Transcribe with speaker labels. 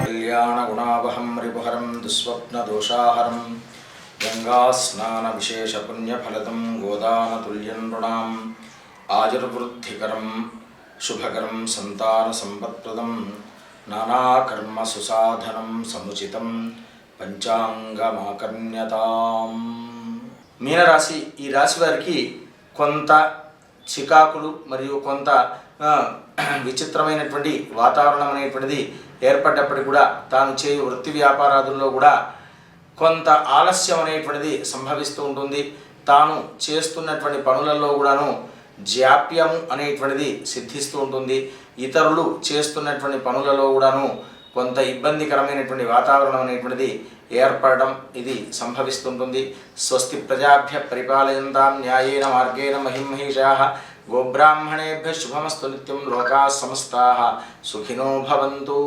Speaker 1: కళ్యాణగుణావహం రిపుహరం దుస్వప్నదోషాహరం గంగాస్నానవిశేషపుణ్యఫలదం గోదానతుల్యం నృణాం ఆయుర్వృద్ధికరం శుభకరం సంతానసంపత్ప్రదం నానాకర్మ సుసాధనం సముచితం పంచాంగమాకర్ణ్యతాం. మీనరాశి ఈ రాశి వారికి కొంత చికాకులు మరియు కొంత విచిత్రమైనటువంటి వాతావరణం అనేటువంటిది ఏర్పడ్డప్పటికీ కూడా తాను చేయు వృత్తి వ్యాపారాదుల్లో కూడా కొంత ఆలస్యం అనేటువంటిది సంభవిస్తూ ఉంటుంది. తాను చేస్తున్నటువంటి పనులలో కూడాను జాప్యము అనేటువంటిది సిద్ధిస్తూ ఉంటుంది. ఇతరులు చేస్తున్నటువంటి పనులలో కూడాను కొంత ఇబ్బందికరమైనటువంటి వాతావరణం అనేటువంటిది ఏర్పడడం ఇది సంభవిస్తుంటుంది. స్వస్తి ప్రజాభ్య పరిపాలయంతాం న్యాయేన మార్గేణ మహిమహిషా గోబ్రాహ్మణేభ్య శుభమస్తు నిత్యం లోకా సమస్తా. సుఖినో భవంతు.